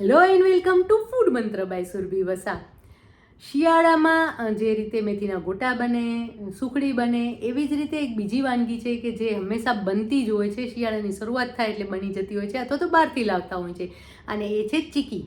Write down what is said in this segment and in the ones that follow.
Hello and welcome to food Mantra by Surbhi Vasa શિયાળામાં જે રીતે મેથીના ગોટા બને, સુખડી બને, એવી જ રીતે એક બીજી વાનગી છે કે જે હંમેશા બનતી જ હોય છે. શિયાળાની શરૂઆત થાય એટલે બની જતી હોય છે અથવા તો બહારથી લાવતા હોય છે. અને એ છે ચીકી.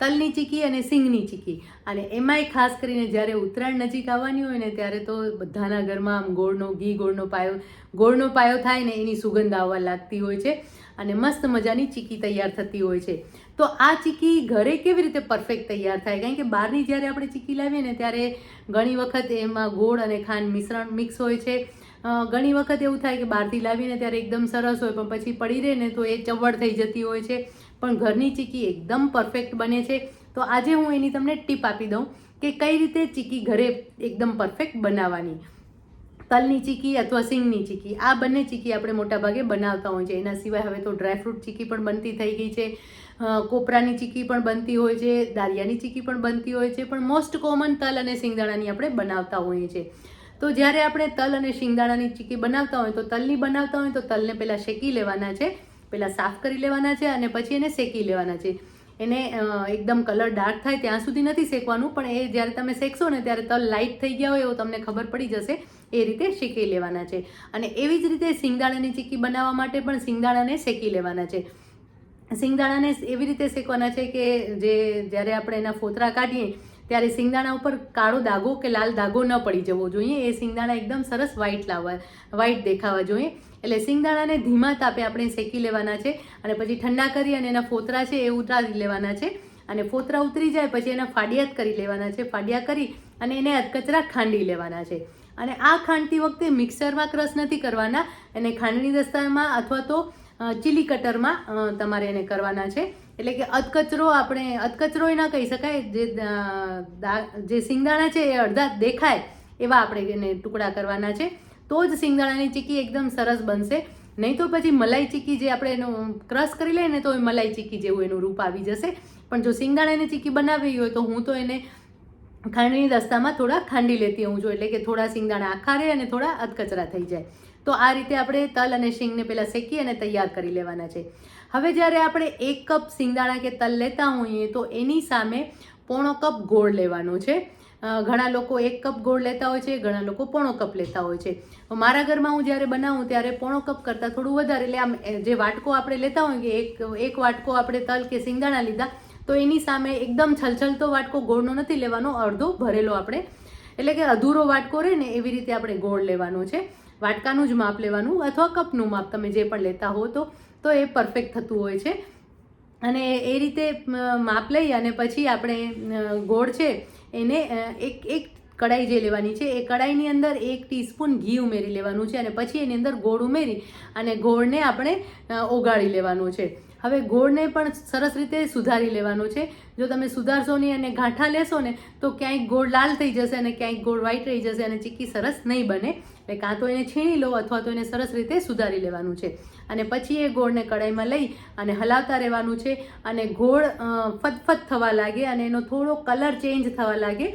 તલની ચીકી અને સિંગની ચીકી. અને એમાંય ખાસ કરીને જ્યારે ઉત્તરાયણ નજીક આવવાની હોય ને ત્યારે તો બધાના ઘરમાં આમ ગોળનો ઘી, ગોળનો પાયો ગોળનો પાયો થાય ને એની સુગંધ આવવા લાગતી હોય છે અને મસ્ત મજાની ચીકી તૈયાર થતી હોય છે. તો આ ચીકી ઘરે કેવી રીતે પરફેક્ટ તૈયાર થાય? કારણ કે બહારની જ્યારે આપણે ચીકી લાવીએ ને ત્યારે ઘણી વખત એમાં ગોળ અને ખાંડ મિશ્રણ મિક્સ હોય છે. ઘણી વખત એવું થાય કે બહારથી લાવીને ત્યારે એકદમ સરસ હોય, પણ પછી પડી રહે ને તો એ ચવડ થઈ જતી હોય છે. પણ ઘરની ચીકી એકદમ પરફેક્ટ બને છે. તો આજે હું એની તમને ટીપ આપી દઉં કે કઈ રીતે ચીકી ઘરે એકદમ પરફેક્ટ બનાવવાની. તલની ચીકી અથવા સિંગની ચીકી. આ બંને ચીકી આપણે મોટાભાગે બનાવતા હોય છે. એના સિવાય હવે તો ડ્રાયફ્રૂટ ચીકી પણ બનતી થઈ ગઈ છે. કોપરાની ચીકી પણ બનતી હોય છે. દારિયાની ચીકી પણ બનતી હોય છે. પણ મોસ્ટ કોમન તલ અને સિંગદાણાની આપણે બનાવતા હોઈએ છીએ. તો જ્યારે આપણે તલ અને શિંગદાણાની ચીકી બનાવતા હોય તો તલની બનાવતા હોય તો તલને પહેલાં શેકી લેવાના છે, પહેલાં સાફ કરી લેવાના છે અને પછી એને શેકી લેવાના છે. એને એકદમ કલર ડાર્ક થાય ત્યાં સુધી નથી શેકવાનું, પણ એ જ્યારે તમે શેકશો ને ત્યારે તલ લાઇટ થઈ ગયા હોય એવું તમને ખબર પડી જશે, એ રીતે શેકી લેવાના છે. અને એવી જ રીતે સિંગદાણાની ચીકી બનાવવા માટે પણ સિંગદાણાને શેકી લેવાના છે. સિંગદાણાને એવી રીતે શેકવાના છે કે જે જ્યારે આપણે એના ફોતરા કાઢીએ ત્યારે સિંગદાણા ઉપર કાળો દાગો કે લાલ દાગો ન પડી જવો જોઈએ. એ સિંગદાણા એકદમ સરસ વ્હાઈટ લાવવા વ્હાઈટ દેખાવા જોઈએ. એટલે સિંગદાણાને ધીમા તાપે આપણે શેકી લેવાના છે અને પછી ઠંડા કરી અને એના ફોતરા છે એ ઉતારી લેવાના છે. અને ફોતરા ઉતરી જાય પછી એના ફાડિયા જ કરી લેવાના છે. ફાડિયા કરી અને એને અધકચરા ખાંડી લેવાના છે. અને આ ખાંડતી વખતે મિક્સરમાં ક્રશ નથી કરવાના. એને ખાંડણી દસ્તામાં અથવા તો ચીલી કટરમાં તમારે એને કરવાના છે. એટલે કે અધકચરો આપણે અધકચરો ના કહી શકાય. જે જે સિંગદાણા છે એ અડધા દેખાય એવા આપણે એને ટુકડા કરવાના છે. તો જ સિંગદાણાની ચીકી એકદમ સરસ બનશે. નહીં તો પછી મલાઈ ચીકી જે આપણે એનું ક્રશ કરી લઈએ ને તો એ મલાઈ ચીકી જેવું એનું રૂપ આવી જશે. પણ જો સિંગદાણાની ચીકી બનાવવી હોય તો હું તો એને ખાંડની દસ્તામાં થોડા ખાંડી લેતી હોઉં છું. એટલે કે થોડા સિંગદાણા આખા રહે અને થોડા અધકચરા થઈ જાય. તો આ રીતે આપણે તલ અને શીંગને પહેલાં શેકી અને તૈયાર કરી લેવાના છે. હવે જ્યારે આપણે એક કપ સિંગદાણા કે તલ લેતા હોઈએ તો એની સામે પોણો કપ ગોળ લેવાનો છે. ઘણા લોકો એક કપ ગોળ લેતા હોય છે, ઘણા લોકો પોણો કપ લેતા હોય છે. મારા ઘરમાં હું જ્યારે બનાવું ત્યારે પોણો કપ કરતાં થોડું વધારે, એટલે આમ જે વાટકો આપણે લેતા હોય કે એક એક વાટકો આપણે તલ કે સિંગદાણા લીધા, તો એની સામે એકદમ છલછલતો વાટકો ગોળનો નથી લેવાનો, અડધો ભરેલો આપણે, એટલે કે અધૂરો વાટકો રહે ને એવી રીતે આપણે ગોળ લેવાનો છે. વાટકાનું જ માપ લેવાનું અથવા કપનું માપ તમે જે પણ લેતા હો તો તો એ પરફેક્ટ થતું હોય છે. અને એ રીતે માપ લઈ અને પછી આપણે ગોળ છે એને એક એક કડાઈ જે લેવાની છે, એ કડાઈની અંદર એક ટીસ્પૂન ઘી ઉમેરી લેવાનું છે અને પછી એની અંદર ગોળ ઉમેરી અને ગોળને આપણે ઓગાળી લેવાનું છે. હવે ગોળને પણ સરસ રીતે સુધારી લેવાનો છે. જો તમે સુધારશો નહીં અને ગાંઠા લેશો ને, તો ક્યાંક ગોળ લાલ થઈ જશે અને ક્યાંક ગોળ વ્હાઈટ રહી જશે અને ચીક્કી સરસ નહીં બને. એટલે કાં તો એને છીણી લો અથવા તો એને સરસ રીતે સુધારી લેવાનું છે. અને પછી એ ગોળને કડાઈમાં લઈ અને હલાવતા રહેવાનું છે અને ગોળ ફતફત થવા લાગે અને એનો થોડો કલર ચેન્જ થવા લાગે.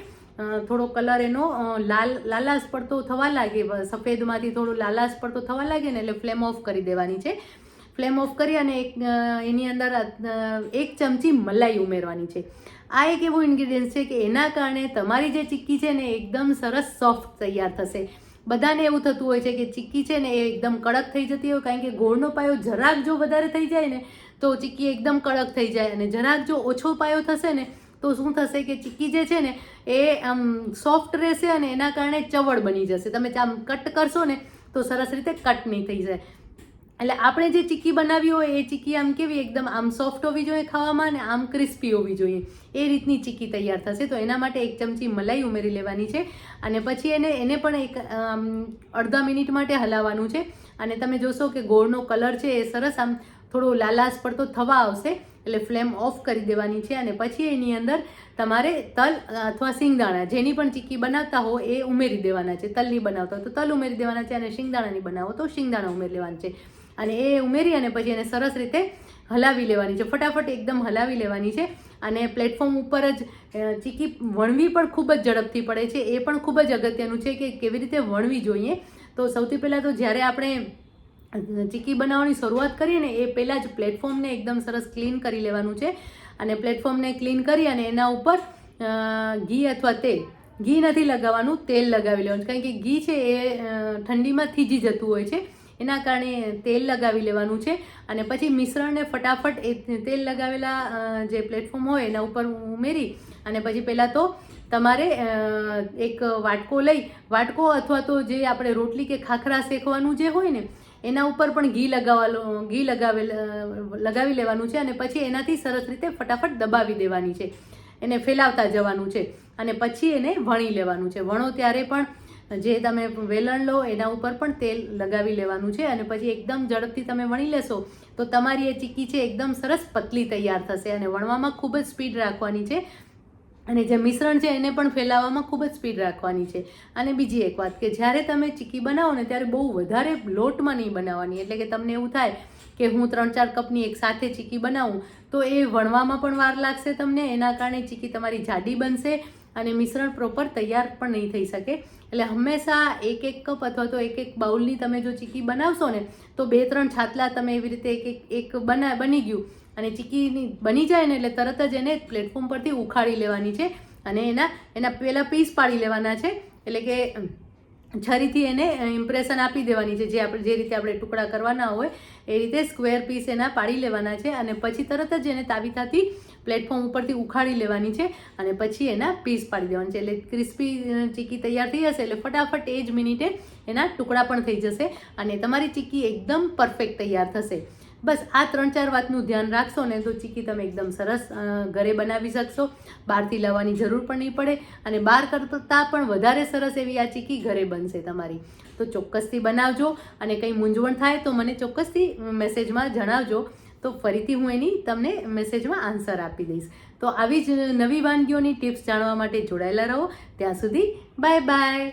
થોડો કલર એનો લાલ, લાલાશ પડતો થવા લાગે. સફેદમાંથી થોડો લાલાશ પડતો થવા લાગે ને એટલે ફ્લેમ ઓફ કરી દેવાની છે. ફ્લેમ ઓફ કરી અને એક એની અંદર એક ચમચી મલાઈ ઉમેરવાની છે. આ એક એવું ઇન્ગ્રીડિયન્ટ છે કે એના કારણે તમારી જે ચીક્કી છે ને એકદમ સરસ સોફ્ટ તૈયાર થશે. બધાને એવું થતું હોય છે કે ચીક્કી છે ને એ એકદમ કડક થઈ જતી હોય, કારણ કે ગોળનો પાયો જરાક જો વધારે થઈ જાય ને, તો ચીક્કી એકદમ કડક થઈ જાય અને જરાક જો ઓછો પાયો થશે ને, તો શું થશે કે ચીક્કી જે છે ને, એ, આમ સોફ્ટ રહેશે અને એના કારણે ચવળ બની જશે. તમે આમ કટ કરશો ને, તો સરસ રીતે કટ નહીં થઈ જાય. એટલે આપણે જે ચીક્કી બનાવી હોય, એ ચીક્કી આમ કેવી એકદમ આમ સોફ્ટ હોવી જોઈએ ખાવામાં અને આમ ક્રિસ્પી હોવી જોઈએ. એ રીતની ચીક્કી તૈયાર થશે. તો એના માટે એક ચમચી મલાઈ ઉમેરી લેવાની છે અને પછી એને એને પણ એક અડધા મિનિટ માટે હલાવવાનું છે. અને તમે જોશો કે ગોળનો કલર છે એ સરસ, આમ થોડો લાલાશ પડતો થવા આવશે. એટલે ફ્લેમ ઓફ કરી દેવાની છે અને પછી એની અંદર તમારે તલ અથવા સિંગદાણા જેની પણ ચીક્કી બનાવતા હો એ ઉમેરી દેવાના છે. તલની બનાવતા હોય તો તલ ઉમેરી દેવાના છે અને શિંગદાણાની બનાવો તો શિંગદાણા ઉમેરી લેવાના છે. અને એ ઉમેરી અને પછી એને સરસ રીતે હલાવી લેવાની છે. ફટાફટ એકદમ હલાવી લેવાની છે. અને પ્લેટફોર્મ ઉપર જ ચીકી વણવી પણ ખૂબ જ ઝડપથી પડે છે. એ પણ ખૂબ જ અગત્યનું છે કે કેવી રીતે વણવી જોઈએ. તો સૌથી પહેલાં તો જ્યારે આપણે ચીકી બનાવવાની શરૂઆત કરીએ ને, એ પહેલાં જ પ્લેટફોર્મને એકદમ સરસ ક્લીન કરી લેવાનું છે. અને પ્લેટફોર્મને ક્લીન કરી અને એના ઉપર ઘી અથવા તેલ, ઘી નથી લગાવવાનું, તેલ લગાવી લેવાનું કારણ કે ઘી છે એ ઠંડીમાં થીજી જતું હોય છે. એના કારણે તેલ લગાવી લેવાનું છે. અને પછી મિશ્રણને ફટાફટ એ તેલ લગાવેલા જે પ્લેટફોર્મ હોય એના ઉપર ઉમેરી અને પછી પહેલાં તો તમારે એક વાટકો લઈ, વાટકો અથવા તો જે આપણે રોટલી કે ખાખરા શેકવાનું જે હોય ને, એના ઉપર પણ ઘી લગાવવાનું ઘી લગાવેલ લગાવી લેવાનું છે અને પછી એનાથી સરસ રીતે ફટાફટ દબાવી દેવાની છે. એને ફેલાવતા જવાનું છે અને પછી એને વણી લેવાનું છે. વણો ત્યારે પણ જે તમે વેલણ લો, એના ઉપર પણ તેલ લગાવી લેવાનું છે અને પછી એકદમ ઝડપથી તમે વણી લેશો, તો તમારી એ ચીક્કી છે એકદમ સરસ પતલી તૈયાર થશે અને વણવામાં ખૂબ જ સ્પીડ રાખવાની છે. અને જે મિશ્રણ છે એને પણ ફેલાવવામાં ખૂબ જ સ્પીડ રાખવાની છે. અને બીજી એક વાત કે જ્યારે તમે ચીક્કી બનાવો ને ત્યારે બહુ વધારે લોટમાં નહીં બનાવવાની. એટલે કે તમને એવું થાય કે હું ત્રણ ચાર કપની એક સાથે ચીકી બનાવું, તો એ વણવામાં પણ વાર લાગશે તમને, એના કારણે ચીકી તમારી જાડી બનશે અને મિશ્રણ પ્રોપર તૈયાર પણ નહીં થઈ શકે. એટલે હંમેશા એક એક કપ અથવા તો એક એક બાઉલની તમે જો ચીકી બનાવશો ને, તો બે ત્રણ છાતલા તમે એવી રીતે એક એક એક બના, બની ગયું. અને ચીકીની બની જાય ને એટલે તરત જ એને પ્લેટફોર્મ પરથી ઉખાડી લેવાની છે અને એના એના પહેલાં પીસ પાડી લેવાના છે. એટલે કે છરીથી એને ઇમ્પ્રેશન આપી દેવાની છે. જે આપણે જે રીતે આપણે ટુકડા કરવાના હોય, એ રીતે સ્ક્વેર પીસ એના પાડી લેવાના છે અને પછી તરત જ એને તાવીતાથી પ્લેટફોર્મ ઉપરથી ઉખાડી લેવાની છે અને પછી એના પીસ પાડી દેવાની છે. એટલે ક્રિસ્પી ચીકી તૈયાર થઈ જશે. એટલે ફટાફટ એ જ મિનિટે એના ટુકડા પણ થઈ જશે અને તમારી ચીકી એકદમ પરફેક્ટ તૈયાર થશે. બસ આ ત્રણ ચાર વાતનું ધ્યાન રાખશો ને તો ચીકી તમે એકદમ સરસ ઘરે બનાવી શકશો. બહારથી લાવવાની જરૂર પણ નહીં પડે અને બહાર કરતાં પણ વધારે સરસ એવી આ ચીકી ઘરે બનશે તમારી. તો ચોક્કસથી બનાવજો અને કંઈ મૂંઝવણ થાય તો મને ચોક્કસથી મેસેજમાં જણાવજો. તો ફરીથી હું એની તમને મેસેજમાં આન્સર આપી દઈશ. તો આવી જ નવી વાનગીઓની ટિપ્સ જાણવા માટે જોડાયેલા રહો. ત્યાં સુધી બાય બાય.